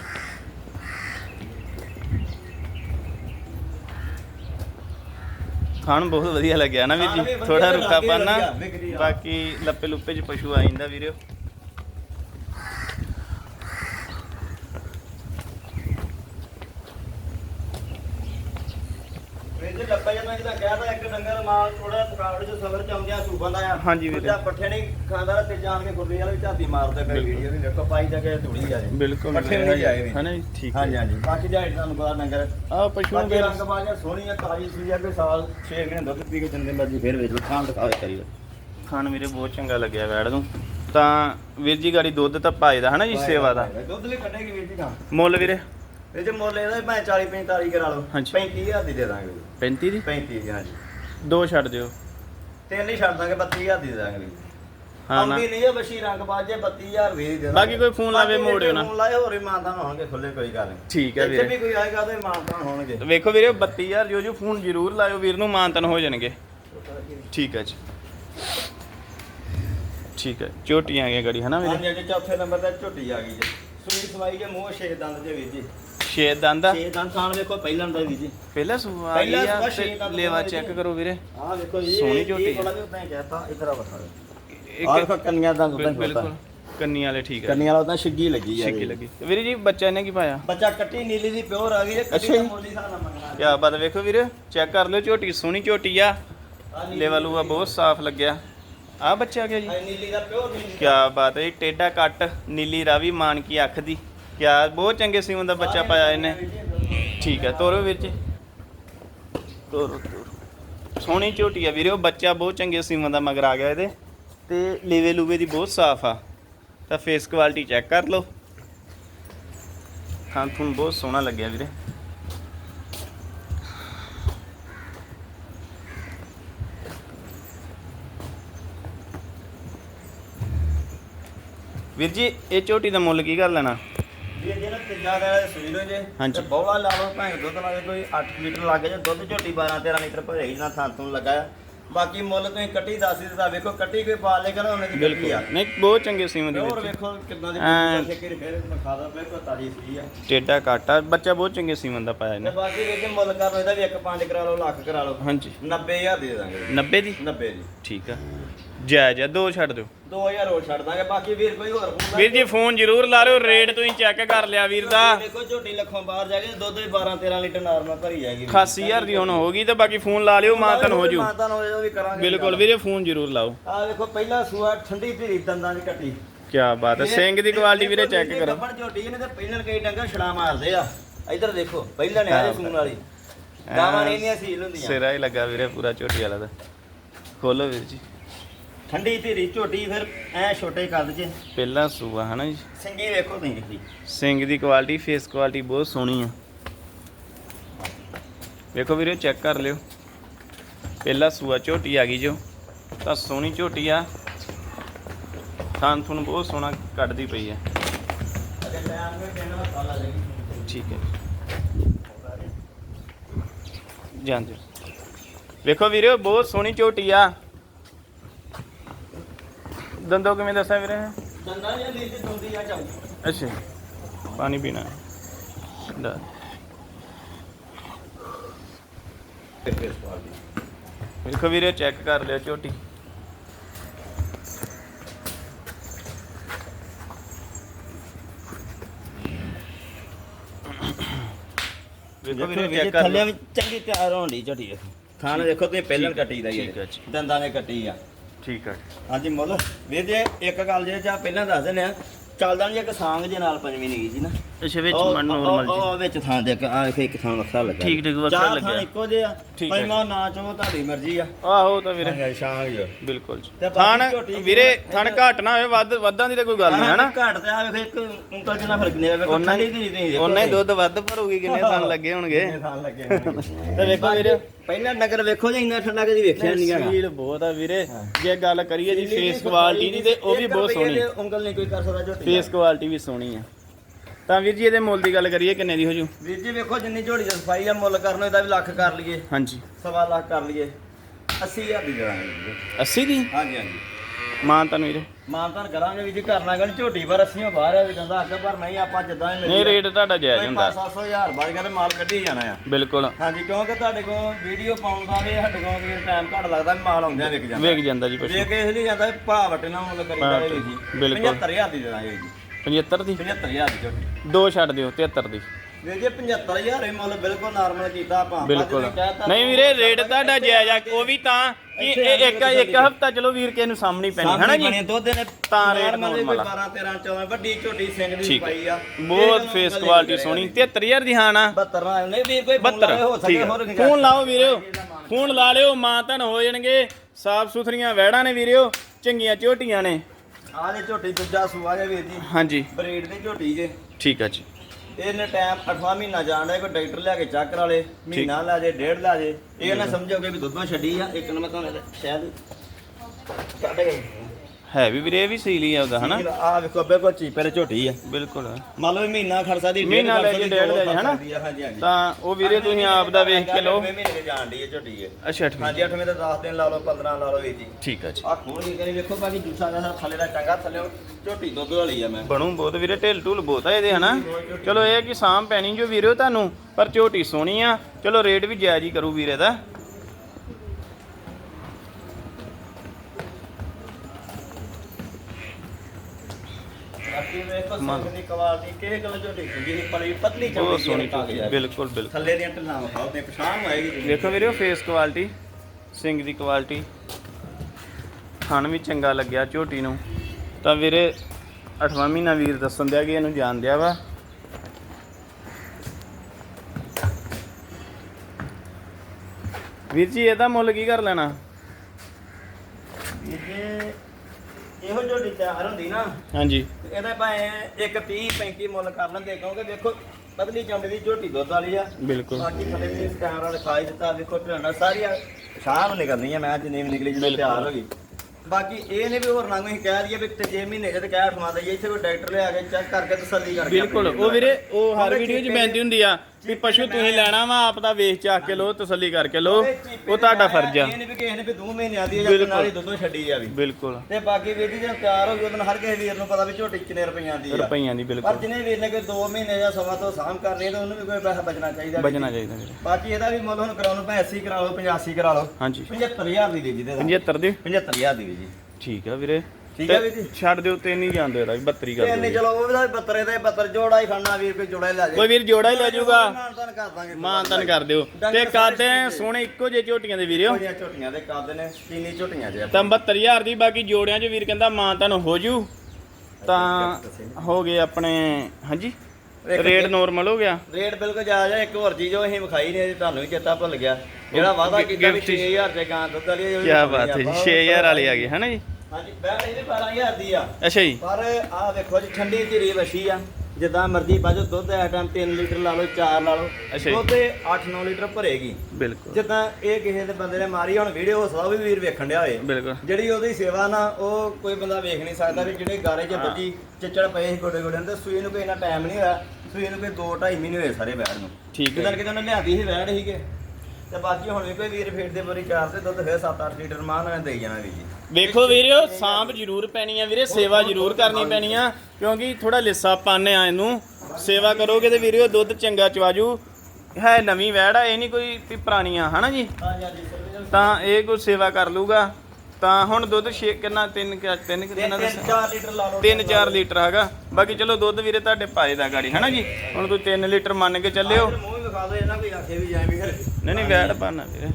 ਖਾਣ ਬਹੁਤ ਵਧੀਆ ਲੱਗਿਆ ਨਾ ਵੀਰ ਜੀ? ਥੋੜਾ ਰੁੱਖਾ ਪਾਣਾ। ਬਾਕੀ ਲੱਪੇ ਲੁੱਪੇ ਚ ਪਸ਼ੂ ਆ ਜਾਂਦਾ ਵੀਰਿਓ ਵੇਜੇ ਲੱਪਾ ਜਦੋਂ ਇਹਦਾ ਕਿਹਾ ਤਾਂ ਇੱਕ ਡੰਗਰ ਮਾਲ ਥੋੜਾ ਥਕਾਵਟ ਚ ਸਬਰ ਚ ਆਉਂਦਿਆ ਸੂਬਾ ਦਾ ਆ ਹਾਂਜੀ ਵੀਰੇ। ਦੂਜਾ ਪੱਠੇ ਨਹੀਂ ਖਾਂਦਾ ਤੇ ਜਾਣ ਕੇ ਗੁਰਦੇ ਵਾਲੇ ਝਾਤੀ ਮਾਰਦੇ ਪਏ ਬਿਲਕੁਲ। ਵੀਡੀਓ ਵੀ ਦੇਖੋ ਪਾਈ ਜਾ ਕੇ ਧੂੜੀ ਆ ਜੀ। ਬਿਲਕੁਲ ਪੱਠੇ ਵੀ ਨਹੀਂ ਜਾਏ ਵੀ। ਹਨਾ ਜੀ ਠੀਕ ਹਾਂਜੀ ਹੈ। ਹਾਂਜੀ ਬਾਕੀ ਜਾਈ ਤੁਹਾਨੂੰ ਪਤਾ ਡੰਗਰ ਆ ਪਸ਼ੂ ਬਾਕੀ ਰੰਗ ਬਾਜਾ ਸੋਹਣੀ ਆ ਤਾਜੀ ਸੂਈ ਆ ਕੋਈ ਸਾਲ 6 ਮਹੀਨੇ ਦੁੱਧ ਪੀ ਕੇ ਜਿੰਦੇ ਮਰਜ਼ੀ ਫੇਰ ਵੇਚ ਲਓ ਖਾਣ ਦਿਖਾਵੇ ਕਰੀ। ਖਾਣ ਵੀਰੇ ਬਹੁਤ ਚੰਗਾ ਲੱਗਿਆ ਵੈੜ ਨੂੰ। ਤਾਂ ਵੀਰ ਜੀ ਗਾੜੀ ਦੁੱਧ ਤਾਂ ਪਾਏ ਦਾ ਹਨਾ ਜੀ ਸੇਵਾ ਦਾ? ਦੁੱਧ ਵੀ ਕੱਢੇਗੀ ਵੀਰ ਜੀ ਤਾਂ। ਮੁੱਲ ਵੀਰੇ? ਇਹ ਜੇ ਮੁੱਲ ਇਹਦਾ ਭਾਵੇਂ 40 45 ਕਰਾ ਲਓ। ਹਾਂਜੀ। 35000 ਦੀ ਦੇ ਦਾਂਗੇ। ਜੀ 35 ਦੀ? 35 ਜੀ ਹਾਂਜੀ। ਦੋ ਛੱਡ ਦਿਓ। ਤਿੰਨ ਹੀ ਛੱਡ ਦਾਂਗੇ 32000 ਦੀ ਦੇ ਦਾਂਗੇ ਜੀ। ਹਾਂ ਨਾ। ਆਉਂਦੀ ਨਹੀਂ ਹੈ ਬਸ਼ੀ ਰੰਗ ਬਾਜੇ 32000 ਵੀ ਦੇ ਦਾਂਗੇ। ਬਾਕੀ ਕੋਈ ਫੋਨ ਲਾਵੇ ਮੋੜਿਓ ਨਾ ਫੋਨ ਲਾਏ ਹੋਰ ਹੀ ਮਾਨਦਾਨ ਹੋਣਗੇ ਖੁੱਲੇ ਕੋਈ ਗੱਲ ਨਹੀਂ। ਠੀਕ ਹੈ ਇੱਥੇ ਵੀਰੇ। ਵੀ ਕੋਈ ਆਏਗਾ ਤੇ ਮਾਨਦਾਨ ਹੋਣਗੇ। ਵੇਖੋ ਵੀਰੇ 32000 ਜੋ ਜੋ ਫੋਨ ਜ਼ਰੂਰ ਲਾਇਓ ਵੀਰ ਨੂੰ ਮਾਨਤਨ ਹੋ ਜਾਣਗੇ। ਠੀਕ ਹੈ ਜੀ। ਠੀਕ ਹੈ ਝੋਟੀਆਂ ਆ ਗਈਆਂ ਗੜੀ ਹਨਾ ਵੀਰੇ? ਹਾਂਜੀ ਚੌਥੇ ਨੰਬਰ ਤੇ ਝੋਟੀ ਆ ਗਈ ਜੀ। ਸੂਈ ਸਵਾਈ ਜੇ ਮੂੰਹ ਛੇ ਦੰਦ ਜੇ ਵੀਰ ਜੀ। ਛੇ ਦੰਦ ਆ। ਛੇ ਦੰਦ ਖਾਣ ਵੇਖੋ ਪਹਿਲਾਂ ਦਾ ਵੀਰ ਜੀ। ਪਹਿਲਾ ਸੂਆ ਆ ਪਹਿਲਾ ਗਿਆ ਸੂਆ ਛੇ ਦੰਦ ਲੇਵਾ ਚੈੱਕ। ਕਰੋ ਵੀਰੇ। ਆਹ ਵੇਖੋ ਜੀ ਸੋਹਣੀ ਝੋਟੀ ਇਹ ਹੈ। ਕੋਲਾ ਵੀ ਉਦਾਂ ਹੀ ਕਹਿਤਾ ਇਧਰ ਆ ਆਹ ਵੇਖੋ ਕੰਨੀਆਂ ਬਿਲਕੁਲ ਕੰਨੀ ਵਾਲੇ ਠੀਕ ਹੈ ਕੰਨੀਆਂ ਵਾਲਾ ਉਦਾਂ ਛਿੱਗੀ ਲੱਗੀ ਆ ਜੀ। ਲੱਗੀ। ਤੇ ਵੀਰੇ ਜੀ ਬੱਚਾ ਨੇ ਕੀ ਪਾਇਆ? ਬੱਚਾ ਕੱਟੀ ਨੀਲੀ ਦੀ ਪਿਓਰ ਆ ਗਈ ਹੈ ਕੱਟੀ ਦਾ। ਮੁੱਲ ਹੀ ਹਿਸਾਬ ਨਾਲ ਮੰਗਣਾ। ਕਿਆ ਬਾਤ ਵੇਖੋ ਵੀਰੇ ਚੈੱਕ ਕਰ ਲਿਓ ਝੋਟੀ ਸੋਹਣੀ ਝੋਟੀ ਆ। ਆਹ ਨੀਲੀ ਲੇਵਾ ਲੂਆ ਬਹੁਤ ਸਾਫ਼ ਲੱਗਿਆ। ਆ ਬੱਚਾ ਆ ਗਿਆ ਜੀ ਨੀਲੀ ਦਾ ਪਿਓਰ ਨੀਲੀ ਕਿਆ ਬਾਤ ਹੈ ਟੇਡਾ ਕੱਟ ਨੀਲੀ ਰਾਵੀ ਮਾਨ ਕੀ ਅੱਖ ਦੀ। ਕਿਆ, ਬਹੁਤ ਚੰਗੇ ਸੀਮਨ ਦਾ ਬੱਚਾ ਪਾਇਆ ਇਹਨੇ। ਠੀਕ ਹੈ ਤੋਰੋ ਵੀਰ ਜੀ। ਤੋਰੋ ਤੋਰੋ। ਸੋਹਣੀ ਝੋਟੀ ਆ ਵੀਰੇ, ਉਹ ਬੱਚਾ ਬਹੁਤ ਚੰਗੇ ਸੀਮਨ ਦਾ ਮਗਰ ਆ ਗਿਆ ਇਹਦੇ। ਤੇ ਲੇਵੇ ਲੂਵੇ ਦੀ ਬਹੁਤ ਸਾਫ਼ ਆ। ਤਾਂ ਫੇਸ ਕੁਆਲਿਟੀ ਚੈੱਕ ਕਰ ਲਓ। ਹਾਂ, ਤੁਹਾਨੂੰ ਬਹੁਤ ਸੋਹਣਾ ਲੱਗਿਆ ਵੀਰੇ। ਵੀਰ ਜੀ, ਇਹ ਝੋਟੀ ਦਾ ਮੁੱਲ ਕੀ ਕਰ ਲੈਣਾ? ਤੀਜਾ ਦਾ ਸੂਈ ਲੋ ਜੇ। ਹਾਂਜੀ। ਤੇ ਬੌਲਾ ਲਾ ਲਓ ਭਾਵੇਂ ਦੁੱਧ ਲਾ ਲਓ ਕੋਈ 8 ਲੀਟਰ ਲੱਗ ਜੇ ਦੁੱਧ ਝੋਟੀ 12 13 ਲੀਟਰ ਭਰੇਗੀ ਨਾ ਥਾਂ ਤੋਂ ਲੱਗਾ ਆ। ਬਾਕੀ ਮੁੱਲ ਤੁਸੀਂ ਕੱਟੀ ਦੱਸ ਦਿੱਤਾ ਵੇਖੋ ਕੱਟੀ ਕੋਈ ਪਾ ਲੇਗਾ ਨਾ ਉਹਨੇ ਦੀ ਕੱਟੀ ਆ। ਨਹੀਂ ਬਹੁਤ ਚੰਗੇ ਸੀਮਨ ਦੇ ਹੋਰ ਵਿੱਚ। ਵੇਖੋ ਕਿੰਨਾ ਦੀ ਐਂ। ਠੇਕੇ ਫੇਰ ਖਾਦਾ ਬਿਲਕੁਲ ਤਾਜੀ ਸੂਈ ਆ। ਟੇਡਾ ਕਾਟਾ ਬੱਚਾ ਬਹੁਤ ਚੰਗੇ ਸੀਮਨ ਦਾ ਪਾਇਆ ਤੇ ਇਹਨੇ। ਬਾਕੀ ਇਹ ਜੇ ਮੁੱਲ ਕਰ ਲਓ ਇਹਦਾ ਵੀ 1 5 ਕਰਾ ਲਓ ਲੱਖ ਕਰਾ ਲਓ। ਹਾਂਜੀ। 90000 ਦੇ ਦਾਂਗੇ। 90 ਦੀ? 90 ਦੀ। ਠੀਕ ਆ। ਜਾਇਜ਼ ਆ ਦੋ ਛੱਡ ਦਿਓ। 2000 ਹੋਰ ਛੱਡ ਦਾਂਗੇ ਬਾਕੀ ਵੀਰ ਕੋਈ ਹੋਰ ਫੋਨ ਵੀਰ ਜੀ ਫੋਨ ਜ਼ਰੂਰ ਲਾ ਲਿਓ ਰੇਟ ਤੁਸੀਂ ਚੈੱਕ ਕਰ ਲਿਆ ਵੀਰ ਦਾ। ਦੇਖੋ ਝੋਟੀ ਲੱਖੋਂ ਬਾਹਰ ਜਾ ਕੇ ਦੁੱਧ ਵੀ 12 13 ਲੀਟਰ ਨਾਰਮਲ ਭਰੀ ਜਾਏਗੀ 88000 ਦੀ ਹੁਣ ਹੋ ਗਈ ਤੇ ਬਾਕੀ ਫੋਨ ਲਾ ਲਿਓ ਮਾਤਨ ਹੋ ਜੂ ਮਾਤਨ ਹੋ ਜਾਊ ਵੀ ਕਰਾਂਗੇ। ਬਿਲਕੁਲ ਵੀਰੇ ਫੋਨ ਜ਼ਰੂਰ ਲਾਓ। ਆ ਵੇਖੋ ਪਹਿਲਾ ਸੂਆ ਠੰਡੀ ਧੀਰੀ ਦੰਦਾਂ ਦੀ ਕੱਟੀ। ਕੀ ਬਾਤ ਹੈ ਸਿੰਘ ਦੀ ਕੁਆਲਿਟੀ ਵੀਰੇ ਚੈੱਕ ਕਰੋ। ਗੱਬੜ ਝੋਟੀ ਇਹਨੇ ਤੇ ਪਹਿਲਾਂ ਕਈ ਡੰਗਰ ਛੜਾ ਮਾਰਦੇ ਆ। ਇੱਧਰ ਦੇਖੋ ਪਹਿਲਾਂ ਨੇ ਆਜੇ ਸੂਣ ਵਾਲੀ। ਗਾਵਾਂ ਨਹੀਂ ਸੀਲ ਹੁੰਦੀਆਂ। ਸਿਰਾ ਹੀ ਲੱਗਾ ਵੀਰੇ ਪੂਰਾ ਝੋਟੀ ਵਾਲਾ ਦਾ ਖੋਲੋ ਵੀਰ ਜੀ। ਠੰਡੀ ਧੀਰੀ ਝੋਟੀ ਫਿਰ ਐ ਛੋਟੇ ਕੱਦ 'ਚ। ਪਹਿਲਾ ਸੂਆ ਹਨਾ ਜੀ? ਸਿੰਗੀ ਵੇਖੋ ਤੁਸੀਂ ਸਿੰਘ ਦੀ ਕੁਆਲਿਟੀ ਫੇਸ ਕੁਆਲਿਟੀ ਬਹੁਤ ਸੋਹਣੀ ਆ। ਵੇਖੋ ਵੀਰੇ ਚੈੱਕ ਕਰ ਲਿਓ। ਪਹਿਲਾ ਸੂਆ ਝੋਟੀ ਆ ਗਈ ਜੋ ਤਾਂ ਸੋਹਣੀ ਝੋਟੀ ਆ। ਥਾਂ ਤੁਹਾਨੂੰ ਬਹੁਤ ਸੋਹਣਾ ਕੱਢਦੀ ਪਈ ਆ। ਠੀਕ ਹੈ ਜਾਂਦੇ। ਵੇਖੋ ਵੀਰੇ ਬਹੁਤ ਸੋਹਣੀ ਝੋਟੀ ਆ। ਦੰਦੋ ਕਿਵੇਂ ਦੱਸਿਆ ਵੀਰੇ? ਦੰਦਾਂ ਜਾਂ ਲੀਜ ਦੁੰਦੀ ਆ ਚਮ ਅੱਛਾ। ਪਾਣੀ ਪੀਣਾ। ਦਾ ਵੇਖੋ ਵੀਰੇ ਚੈੱਕ ਕਰ ਲਿਓ ਝੋਟੀ। ਵੇਖੋ ਵੀਰੇ ਥੱਲੇ ਲਿਓ। ਚੰਗੀ ਤਿਆਰ ਹੋਣ ਦੀ ਝੋਟੀ ਦੇਖੋ ਤੁਸੀਂ ਪਹਿਲਾਂ ਕੱਟੀ ਦਾ ਹੀ ਹੈ। ਦੰਦਾਂ ਨੇ ਕੱਟੀ ਆ। ਠੀਕ ਹੈ ਹਾਂਜੀ ਮੁੱਲ। ਵੀਰ ਜੀ ਇੱਕ ਗੱਲ ਜੇ ਚਾ ਪਹਿਲਾਂ ਦੱਸ ਦਿੰਦੇ ਆ ਚੱਲਦਾ ਨਹੀਂ ਇੱਕ ਸਾਂਗ ਜੇ ਨਾਲ ਪੰਜਵੀਂ ਨਹੀਂ ਜੀ ਨਾ। ਅੱਛਾ ਵਿੱਚ ਉਹ- ਮਨ ਉਹ- ਨੋਰਮਲ ਉਹ ਵਿੱਚ ਥਾਂ ਦੇ ਆ ਵੇਖੋ ਇੱਕ ਥਾਂ ਵੱਖਰਾ ਲੱਗਾ। ਠੀਕ ਠੀਕ ਵੱਖਰਾ ਚਾਰ ਲੱਗਿਆ। ਥਾਂ ਇੱਕੋ ਜਿਹੇ ਆ। ਠੀਕ ਹੈ। ਪੰਜਵਾਂ ਨਾ ਚਾਹੋ ਤੁਹਾਡੀ ਮਰਜ਼ੀ ਆ। ਆਹੋ ਤਾਂ ਵੀਰੇ। ਸਾਂਗ ਜੋ। ਬਿਲਕੁਲ ਜੀ। ਤੇ ਬਾਕੀ ਥਣ ਝੋਟੀ ਵੀਰੇ ਥਣ ਘੱਟ ਨਾ ਹੋਵੇ ਵੱਧ ਵੱਧਾਂ ਦੀ ਤਾਂ ਕੋਈ ਗੱਲ ਨਹੀਂ ਹਨਾ? ਘੱਟ ਤੇ ਆ ਵੇਖੋ ਇੱਕ ਉਂਗਲ ਜਿਹਾ ਫ਼ਰਕ ਨਹੀਂ ਆ ਵੇਖੋ ਉਹਨਾਂ ਹੀ ਠੰਡੀ ਦੀ ਨਹੀਂ ਉਹਨਾਂ ਹੀ ਦੁੱਧ ਵੱਧ ਭਰੂਗੀ ਕਿੰਨੇ ਥਣ ਲੱਗੇ ਹੋਣਗੇ। ਥਾਂ ਲੱਗੇ ਹੋਣਗੇ। ਤੇ ਵੇਖੋ ਵੀਰੇ ਪਹਿਲਾਂ ਨਗਰ ਵੇਖੋ ਜੀ ਇੰਨਾ ਠੰਡਾ ਕਦੀ ਵੇਖਿਆ ਨਹੀਂ ਹੈਗਾ। ਸੀਲ ਬਹੁਤ ਆ ਵੀਰੇ। ਜੇ ਗੱਲ ਕਰੀਏ ਜੀ ਫੇਸ ਕੁਆਲਿਟੀ ਦੀ ਤੇ ਉਹ ਵੀ ਬਹੁਤ ਸੋਹਣੀ। ਉਂਗਲ ਨਹੀਂ ਕੋਈ ਕਰ ਸਕਦਾ ਝੋਟੀ ਫੇਸ ਕੁਆਲਿਟੀ ਵੀ ਸੋਹਣੀ ਆ। ਤਾਂ ਵੀਰ ਜੀ ਇਹਦੇ ਮੁੱਲ ਦੀ ਗੱਲ ਕਰੀਏ ਕਿੰਨੇ ਦੀ ਹੋ ਜੂ? ਵੀਰ ਜੀ ਵੇਖੋ ਜਿੰਨੀ ਝੋੜੀ ਦੀ ਸਫ਼ਾਈ ਆ ਮੁੱਲ ਕਰਨੋਂ ਇਹਦਾ ਵੀ ਲੱਖ ਕਰ ਲਈਏ। ਹਾਂਜੀ। ਸਵਾ ਲੱਖ ਕਰ ਲਈਏ। 80000 ਦੀ ਦੇਵਾਂਗੇ। 80 ਦੀ? ਹਾਂਜੀ ਹਾਂਜੀ। ਮਾਨ ਤੁਹਾਨੂੰ ਵੀਰੇ ਮਾਨਤਾਨ ਕਰਾਂਗੇ ਵੀ ਜੀ ਕਰਨਾ ਗਣ ਝੋਟੀ ਪਰ 80 ਬਾਹਰ ਆ ਵੀ ਕਹਿੰਦਾ ਅੱਗੇ ਪਰ ਨਹੀਂ ਆਪਾਂ ਜਿੱਦਾਂ ਹੀ ਨਹੀਂ ਰੇਟ ਤੁਹਾਡਾ ਜਾਇਜ਼ ਹੁੰਦਾ। 5-7000 ਬਾਅਦ ਕਹਿੰਦੇ ਮਾਲ ਕੱਢੀ ਜਾਣਾ ਆ। ਬਿਲਕੁਲ। ਹਾਂਜੀ ਕਿਉਂਕਿ ਤੁਹਾਡੇ ਕੋਲ ਵੀਡੀਓ ਪਾਉਣ ਦਾ ਵੀ ਸਾਡੇ ਕੋਲ ਵੀ ਟਾਈਮ ਘੱਟ ਲੱਗਦਾ ਵੀ ਮਾਲ ਆਉਂਦਿਆਂ ਵਿਕ ਜਾਂਦਾ। ਵੇਖ ਜਾਂਦਾ ਜੀ ਪਸ਼ੂ ਵੇਖ ਕੇ ਇਸ ਲਈ ਜਾਂਦਾ ਵੀ ਭਾ ਵਟੇ ਨਾਲ ਮੁੱਲ ਕਰੀ ਜਾਵੇ ਵੀ ਜੀ। ਬਿਲਕੁਲ। 75000 ਦੀ ਦੇਣਾ ਜੀ। 75 ਦੀ? 75000 ਦੀ ਝੋਟੀ। ਦੋ ਛੱਡ ਦਿਓ 73 ਦੀ। ਵੀਰ ਜੀ 75000 ਇਹ ਮੁੱਲ ਬਿਲਕੁਲ ਨਾਰਮਲ ਕੀਤਾ ਆਪਾਂ। ਬਿਲਕੁਲ। ਨਹੀਂ ਵੀਰੇ ਰੇਟ ਤੁਹਾਡਾ ਜਾਇਜ਼ ਆ ਉਹ ਵੀ ਤਾਂ ਕਿ ਇਹ ਇੱਕ ਇੱਕ ਹਫਤਾ ਚਲੋ ਵੀਰ ਕੇ ਨੂੰ ਸਾਹਮਣੀ ਪੈਣੀ ਹਨਾ ਜੀ? ਬਣੇ ਦੁੱਧ ਨੇ ਤਾਂ ਰੇਟ ਆ। 12 13 14 ਵੱਡੀ ਝੋਟੀ ਸਿੰਘ ਦੀ ਪਾਈ ਆ। ਬਹੁਤ ਫੇਸ ਕੁਆਲਿਟੀ ਸੋਹਣੀ। 73000 ਦੀ ਹਾਂ ਨਾ 72 ਨਾਲ ਨਹੀਂ ਵੀ ਕੋਈ ਫੋਨ 72 ਲਾਵੇ ਹੋ ਸਕੇ ਹੋਰ ਫੋਨ ਲਾਓ ਵੀਰਿਓ। ਫੋਨ ਲਾ ਲਿਓ ਮਾਂ ਧਨ ਹੋ ਜਾਣਗੇ। ਸਾਫ਼ ਸੁਥਰੀਆਂ ਵੈੜਾਂ ਨੇ ਵੀਰਿਓ ਚੰਗੀਆਂ ਝੋਟੀਆਂ ਨੇ। ਆਹ ਦੇ ਝੋਟੀ ਦੂਜਾ ਸੂਆ ਜੇ ਵੀਰ ਜੀ। ਹਾਂਜੀ। ਬਰੀਡ ਦੀ ਝੋਟੀ ਜੇ। ਠੀਕ ਆ ਜੀ। ਇਹਨੇ ਟਾਈਮ 8ਵਾਂ ਮਹੀਨਾ ਜਾਣਦਾ ਕੋਈ ਡਾਕਟਰ ਲਿਆ ਕੇ ਚੈੱਕ ਕਰਾ ਲੇ ਮਹੀਨਾ ਲੈ ਜੇ ਡੇਢ ਲੈ ਜੇ। ਇਹ ਨਾ ਸਮਝੋਗੇ ਵੀ ਦੁੱਧੋਂ ਛੱਡੀ ਆ ਇੱਕ ਨੂੰ ਮੈਂ ਤੁਹਾਨੂੰ ਸ਼ਾਇਦ ਕੱਢ ਗਏ ਹੈ ਵੀ ਵੀਰੇ ਇਹ ਵੀ ਸੀਲੀ ਆ ਉਹਦਾ ਹਨਾ? ਆ ਵੇਖੋ ਅੱਬੇ ਕੋ ਚੀਪੇ ਤੇ ਝੋਟੀ ਆ। ਬਿਲਕੁਲ। ਮੰਨ ਲਓ ਮਹੀਨਾ ਖੜਸਾ ਦੀ ਮਹੀਨਾ ਲੈ ਜੇ ਡੇਢ ਲੈ ਜੇ, ਹਨਾ? ਤਾਂ ਉਹ ਵੀਰੇ ਤੁਸੀਂ ਆਪ ਦਾ ਵੇਖ ਕੇ ਲਓ। ਮਹੀਨੇ ਜਾਣ ਦੀ ਇਹ ਝੋਟੀ ਹੈ ਅੱਛਾ ਅੱਠਵੀਂ। ਹਾਂਜੀ 8ਵੇਂ ਤੇ 10 ਦਿਨ ਲਾ ਲਓ 15 ਲਾ ਲਓ ਵੀਰ ਜੀ। ਠੀਕ ਆ ਜੀ। ਆ ਖੋਲ ਕੇ ਕਰੀ ਵੇਖੋ ਬਾਕੀ ਜੂਸਾ ਦਾ ਥੱਲੇ ਦਾ ਚੰਗਾ ਥੱਲੇ ਝੋਟੀ ਦੁੱਧ ਵਾਲੀ ਆ ਮੈਂ। ਬਣੂ ਬਹੁਤ ਵੀਰੇ ਢਿੱਲ ਢੁੱਲ ਬਹੁਤ ਆ ਇਹਦੇ ਹਨਾ? ਚਲੋ ਇਹ ਕਿ ਸਾਮ ਪੈਣੀ ਜੋ ਵੀਰਿਓ ਤੁਹਾਨੂੰ ਪਰ ਝੋਟੀ ਸੋਹਣੀ ਆ। ਚਲੋ ਰੇਟ ਵੀ ਜਾਇਜ਼ ਹੀ ਕਰੂ ਵੀਰੇ ਦਾ। ਸੰਗ ਦੀ ਗੱਲ ਨਹੀਂ ਪਲੀ ਪਤਲੀ ਬਹੁਤ ਸੋਹਣੀ ਬਿਲਕੁਲ ਬਿਲਕੁਲ। ਥੱਲੇ ਦੀਆਂ ਢਿੱਲਾਂ ਵਿਖਾਓ ਤੇ ਪਛਾਣ ਆਏਗੀ ਜੀ ਦੇਖੋ ਵੀਰੇ ਫੇਸ ਕੁਆਲਿਟੀ ਸਿੰਘ ਦੀ ਕੁਆਲਿਟੀ ਖਾਣ ਵੀ ਚੰਗਾ ਲੱਗਿਆ ਝੋਟੀ ਨੂੰ। ਤਾਂ ਵੀਰੇ 8ਵਾਂ ਮਹੀਨਾ ਵੀਰ ਦੱਸਣ ਦਿਆ ਕਿ ਇਹਨੂੰ ਜਾਣ ਦਿਆ ਵਾ। ਵੀਰ ਜੀ ਇਹਦਾ ਮੁੱਲ ਕੀ ਕਰ ਲੈਣਾ? ਇਹ ਇਹੋ ਝੋਟੀ ਤਿਆਰ ਹੁੰਦੀ ਨਾ ਹਾਂਜੀ। ਇਹਦਾ ਭਾਵੇਂ ਇੱਕ 30 35 ਮੁੱਲ ਕਰ ਲੈਂਦੇ ਕਿਉਂਕਿ ਵੇਖੋ ਪਤਲੀ ਚਮੜੀ ਦੀ ਝੋਟੀ ਦੁੱਧ ਵਾਲੀ ਆ। ਬਿਲਕੁਲ। ਬਾਕੀ ਥੱਲੇ ਵੀ ਕੈਮਰਾ ਦਿਖਾਈ ਦਿੱਤਾ ਵੇਖੋ ਢਾਣਾ ਸਾਰੀਆਂ ਸ਼ਾਮ ਨਿਕਲਣੀ ਆ ਮੈਂ ਜਿੰਨੀ ਵੀ ਨਿਕਲੀ ਜਦੋਂ ਬਿਲਕੁਲ। ਤਿਆਰ ਹੋ ਗਈ। ਬਾਕੀ ਇਹ ਨੇ ਵੀ ਹੋਰ ਨਾ ਕੋਈ ਕਹਿ ਦਈਏ ਵੀ ਤੇ 6 ਮਹੀਨੇ ਜਦ ਕਹਿ ਠਵਾ ਦਈਏ ਇੱਥੇ ਕੋਈ ਡਾਕਟਰ ਲਿਆ ਕੇ ਚੈੱਕ ਕਰਕੇ ਤਸੱਲੀ ਕਰਕੇ ਬਿਲਕੁਲ ਉਹ ਵੀਰੇ ਉਹ ਹਰ ਵੀਡੀਓ 'ਚ ਬੇਨਤੀ ਹੁੰਦੀ ਆ ਵੀ ਪਸ਼ੂ ਤੁਸੀਂ ਲੈਣਾ ਵਾ ਆਪ ਦਾ ਵੇਚ ਚਾਕ ਕੇ ਲਓ ਤਸੱਲੀ ਕਰਕੇ ਚੀਪੇ ਉਹ ਤੁਹਾਡਾ ਫਰਜ਼ ਆ। ਇਹ ਨਹੀਂ ਵੀ ਕਿਸੇ ਨੇ ਵੀ 2 ਮਹੀਨਿਆਂ ਦੀ ਆ ਜਾਂ ਬਿਲਕੁਲ। ਨਾਲ ਹੀ ਦੁੱਧੋਂ ਛੱਡੀ ਆ ਵੀ। ਬਿਲਕੁਲ। ਤੇ ਬਾਕੀ ਜੀ ਜਦੋਂ ਤਿਆਰ ਹੋ ਗਈ ਉਦੋਂ ਹਰ ਕਿਸੇ ਵੀਰ ਨੂੰ ਪਤਾ ਵੀ ਝੋਟੀ ਕਿੰਨੇ ਰੁਪਈਆਂ ਦੀ ਆ। ਰੁਪਈਆਂ ਦੀ ਪਰ ਬਿਲਕੁਲ ਜਿਹਨੇ ਵੀਰ ਨੇ ਕੋਈ 2 ਮਹੀਨੇ ਜਾਂ ਸਵਾ ਤੋਂ ਸਾਂਭ ਕਰਨੀ ਹੈ ਤਾਂ ਉਹਨੂੰ ਵੀ ਕੋਈ ਪੈਸਾ ਬਚਣਾ ਚਾਹੀਦਾ ਬਚਣਾ ਚਾਹੀਦਾ ਵੀਰੇ। ਬਾਕੀ ਇਹਦਾ ਵੀ ਮੁੱਲ ਹੁਣ ਕਰਾਉਣ ਨੂੰ ਭਾਵੇਂ 80 ਕਰਾ ਲਓ 85 ਕਰਾ ਲਓ। ਹਾਂਜੀ। 75000 ਦੀ ਦੇ ਜੀ ਦੇ 75 ਦੀ? 75000 ਦੀ ਜੀ। ਠੀਕ ਆ ਵੀਰੇ। ਠੀਕ ਆ ਵੀਰ ਜੀ। ਛੱਡ ਦਿਓ ਤਿੰਨ ਹੀ ਜਾਂਦੇ ਇਹਦਾ 32 ਕਰ ਤੇ ਨਹੀਂ ਦਿਓ। ਚਲੋ ਉਹ ਵੀ 72 ਦੇ 72 ਜੋੜਾ ਹੀ ਖੜਨਾ ਵੀਰ ਕੋਈ ਜੋੜਾ ਹੀ ਲੈ ਜਾਏ ਕੋਈ ਵੀਰ ਜੋੜਾ ਹੀ ਲੈ ਜਾਊਗਾ। ਮਾਨਤਾਨ ਕਰ ਦਾਂਗੇ। ਮਾਨਤਨ ਕਰ ਦਿਓ। ਤੇ ਕਾਦੇ ਸੋਹਣੇ ਇੱਕੋ ਜਿਹੇ ਝੋਟੀਆਂ ਦੇ ਵੀਰਿਓ। ਝੋਟੀਆਂ ਦੇ ਕੱਦ ਨੇ ਝੋਟੀਆਂ ਜੇ ਤਾਂ 72000 ਦੀ ਬਾਕੀ ਜੋੜਿਆਂ 'ਚ ਵੀਰ ਕਹਿੰਦਾ ਮਾਨਤਨ ਹੋ ਜੂ। ਤਾਂ ਹੋ ਗਏ ਆਪਣੇ ਹਾਂਜੀ? ਰੇਟ ਨੋਰਮਲ ਹੋ ਗਿਆ। ਰੇਟ ਬਿਲਕੁਲ ਜਾਇਜ਼ ਹੈ ਇੱਕ ਹੋਰ ਚੀਜ਼ ਉਹ ਅਸੀਂ ਵਿਖਾਈ ਨਹੀਂ ਤੁਹਾਨੂੰ ਵੀ ਚੇਤਾ ਭੁੱਲ ਗਿਆ। ਜਿਹੜਾ ਵਾਅਦਾ ਕੀਤਾ ਵੀ gift ਸੀ। 6000 ਤੇ ਗਾਂ ਦੁੱਧ ਵਾਲੀ ਹੈ, ਕੀ ਬਾਤ ਹੈ ਜੀ ਆਪਾਂ। 6000 ਵਾਲੇ ਆ ਗਏ ਹਨਾ ਜੀ? ਹਾਂਜੀ ਬੈਠ ਇਹਦੇ 12000 ਦੀ ਆ। ਅੱਛਾ ਜੀ। ਪਰ ਆਹ ਵੇਖੋ ਜੀ ਠੰਡੀ ਧੀਰੀ ਵਸ਼ੀ ਆ। ਜਿੱਦਾਂ ਮਰਜ਼ੀ ਬਾਜੋ ਦੁੱਧ ਐ ਟਾਈਮ 3 ਲੀਟਰ ਲਾ ਲਓ 4 ਲਾ ਲਓ ਅੱਛਾ ਜੀ। ਦੁੱਧ 8-9 ਲੀਟਰ ਭਰੇਗੀ। ਬਿਲਕੁਲ। ਜਿੱਦਾਂ ਇਹ ਕਿਸੇ ਦੇ ਬੰਦੇ ਨੇ ਮਾਰੀ ਹੁਣ ਵੀਡੀਓ ਹੋ ਸਕਦਾ ਉਹ ਵੀ ਵੀਰ ਵੇਖਣ ਡਿਆ ਹੋਏ ਬਿਲਕੁਲ। ਜਿਹੜੀ ਉਹਦੀ ਸੇਵਾ ਨਾ ਉਹ ਕੋਈ ਬੰਦਾ ਵੇਖ ਨਹੀਂ ਸਕਦਾ ਵੀ ਜਿਹੜੇ ਗਾਰੇ 'ਚ ਬੱਜੀ ਚਿੱਚੜ ਪਏ ਸੀ ਗੋਡੇ ਗੋਡੇ ਤੇ ਸੂਈ ਨੂੰ ਕੋਈ ਇੰਨਾ ਟਾਈਮ ਨਹੀਂ ਹੋਇਆ। ਸੂਈ ਨੂੰ ਕੋਈ 2-2.5 ਮਹੀਨੇ ਹੋਏ ਸਾਰੇ ਬੈਠ ਨੂੰ। ਠੀਕ ਹੈ ਕਿਦਾਂ ਕਿਦਾਂ ਉਹਨੇ ਲਿਆਦੀ ਸੀ ਬੈਠ ਸੀਗੇ। ਤੇ ਬਾਕੀ ਹੁਣ ਵੀ ਕੋਈ ਵੀਰ ਫੇਟ ਦੇ ਬੋਰੀ ਚਾਰ ਤੇ ਦੁੱਧ ਫਿਰ 7-8 ਲੀਟਰ ਮਾਂ ਨਾਲ ਦੇਈ ਜਾਣਾ ਵੀ ਜੀ। ਵੇਖੋ ਵੀਰਿਓ ਸਾਂਭ ਜ਼ਰੂਰ ਪੈਣੀ ਆ ਵੀਰੇ ਸੇਵਾ ਜ਼ਰੂਰ ਕਰਨੀ ਪੈਣੀ ਆ ਕਿਉਂਕਿ ਥੋੜਾ ਲਿੱਸਾ ਪਾਣੇ ਆ ਇਹਨੂੰ। ਸੇਵਾ ਕਰੋਗੇ ਤੇ ਵੀਰਿਓ ਦੁੱਧ ਚੰਗਾ ਚਵਾਜੂ। ਹੈ ਨਵੀਂ ਵੈੜ ਆ ਇਹ ਨਹੀਂ ਕੋਈ ਵੀ ਪੁਰਾਣੀ ਆ ਹਨਾ ਜੀ? ਤਾਂ ਇਹ ਕੋਈ ਸੇਵਾ ਕਰ ਲੂਗਾ ਤਾਂ ਹੁਣ ਦੁੱਧ ਛੇ ਕਿੰਨਾ ਤਿੰਨ ਕੁ- ਤਿੰਨ ਕੁ ਦਿਨਾਂ ਦਾ 4 ਲੀਟਰ ਲਾ ਲਓ। 3-4 ਲੀਟਰ ਹੈਗਾ। ਬਾਕੀ ਚਲੋ ਦੁੱਧ ਵੀਰੇ ਤੁਹਾਡੇ ਪਾਏ ਦਾ ਗਾੜੀ ਹਨਾ ਜੀ? ਹੁਣ ਤੁਸੀਂ 3 ਲੀਟਰ ਮੰਨ ਕੇ ਚੱਲਿਓ। ਵਿਖਾ ਵਿਖਾ ਦੋ ਇਹਨਾਂ ਕੋਈ ਆਖੇ ਵੀ ਜਾਏ ਵੀ ਘਰੇ। ਨਹੀਂ ਨਹੀਂ ਵੈੜ ਪਾਣਾ ਵੀਰੇ।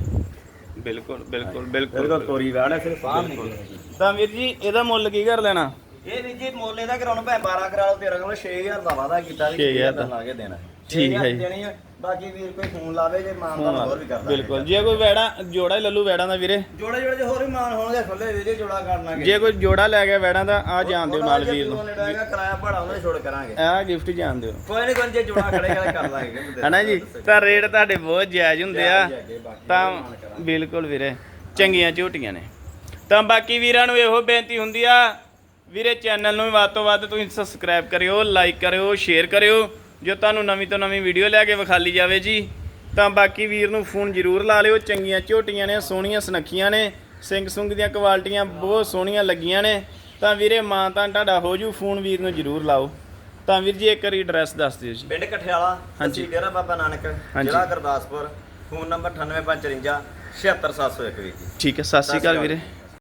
ਬਿਲਕੁਲ ਬਿਲਕੁਲ ਬਿਲਕੁਲ ਤੋਰੀ ਵੈੜ ਹੈ ਸਿਰਫ ਬਾਹਰ ਨਿਕਲੀ ਤਾਂ ਵੀਰ ਜੀ ਇਹਦਾ ਮੁੱਲ ਕੀ ਕਰ ਲੈਣਾ? ਇਹ ਵੀ ਜੀ ਮੋਲੇ ਦਾ ਕਰਾਉਣ ਭਾਵੇਂ 12 ਕਰਾ ਲਓ 13 ਕਰਾ ਲਓ 6000 ਦਾ ਵਾਦਾ ਕੀਤਾ ਵੀ 6000 6000 ਲਾ ਕੇ ਦੇਣਾ। ਠੀਕ ਹੈ ਜੀ। ਬਾਕੀ ਵੀਰ ਕੋਈ ਫੋਨ ਲਾਵੇ ਜੇ ਮਾਨ ਦਾ ਹੋਰ ਵੀ ਕਰਦਾ ਬਿਲਕੁਲ। ਜੇ ਕੋਈ ਵੈੜਾ ਜੋੜਾ ਹੀ ਲੱਲੂ ਵੈੜਾਂ ਦਾ ਵੀਰੇ। ਜੋੜੇ ਜੋੜੇ ਜੇ ਹੋਰ ਵੀ ਮਾਨ ਹੋਣਗੇ ਖੁੱਲੇ ਵੀਰੇ ਜੋੜਾ ਕਰਨਾ ਜੇ ਕੋਈ ਜੋੜਾ ਲੈ ਗਿਆ ਵੈੜਾਂ ਦਾ ਆ ਜਾਣ ਦਿਓ ਨਾਲ ਵੀਰ ਨੂੰ। ਨੂੰ ਕਿਰਾਇਆ ਭਾੜਾ ਉਹਨਾਂ ਛੋੜ ਕਰਾਂਗੇ। ਆ ਗਿਫਟ ਜਾਣ ਦਿਓ। ਕੋਈ ਨਹੀਂ ਕੋਈ ਜੇ ਜੋੜਾ ਖੜੇਗਾ ਕਰ ਲਾਂਗੇ ਹਨਾ ਜੀ? ਤਾਂ ਰੇਟ ਤੁਹਾਡੇ ਬਹੁਤ ਜਾਇਜ਼ ਹੁੰਦੇ ਆ। ਤਾਂ ਬਿਲਕੁਲ ਵੀਰੇ ਚੰਗੀਆਂ ਝੋਟੀਆਂ ਨੇ। ਤਾਂ ਬਾਕੀ ਵੀਰਾਂ ਨੂੰ ਇਹੋ ਬੇਨਤੀ ਹੁੰਦੀ ਆ ਵੀਰੇ ਚੈਨਲ ਨੂੰ ਵੱਧ ਤੋਂ ਵੱਧ ਤੁਸੀਂ ਸਬਸਕ੍ਰਾਈਬ ਕਰਿਓ ਲਾਈਕ ਕਰਿਓ ਸ਼ੇਅਰ ਕਰਿਓ। ਜੋ ਤੁਹਾਨੂੰ ਨਵੀਂ ਤੋਂ ਨਵੀਂ ਵੀਡੀਓ ਲੈ ਕੇ ਵਿਖਾਲੀ ਜਾਵੇ ਜੀ ਤਾਂ ਬਾਕੀ ਵੀਰ ਨੂੰ ਫੋਨ ਜ਼ਰੂਰ ਲਾ ਲਿਓ। ਚੰਗੀਆਂ ਝੋਟੀਆਂ ਨੇ ਸੋਹਣੀਆਂ ਸੁਨੱਖੀਆਂ ਨੇ ਸਿੰਘ ਸੁੰਗ ਦੀਆਂ ਕੁਆਲਟੀਆਂ ਬਹੁਤ ਸੋਹਣੀਆਂ ਲੱਗੀਆਂ ਨੇ। ਤਾਂ ਵੀਰੇ ਮਾਂ ਤਾਂ ਤੁਹਾਡਾ ਹੋ ਜੂ ਫੋਨ ਵੀਰ ਨੂੰ ਜ਼ਰੂਰ ਲਾਓ। ਤਾਂ ਵੀਰ ਜੀ ਇੱਕ ਵਾਰੀ ਐਡਰੈਸ ਦੱਸ ਦਿਓ ਜੀ। ਪਿੰਡ ਕਠਿਆਲਾ ਹਾਂਜੀ। ਡੇਰਾ ਬਾਬਾ ਨਾਨਕ। ਜ਼ਿਲ੍ਹਾ ਗੁਰਦਾਸਪੁਰ ਫੋਨ ਨੰਬਰ 9854 76701 ਵੀਰ ਜੀ। ਠੀਕ ਹੈ ਸਤਿ ਸ਼੍ਰੀ ਅਕਾਲ ਵੀਰੇ।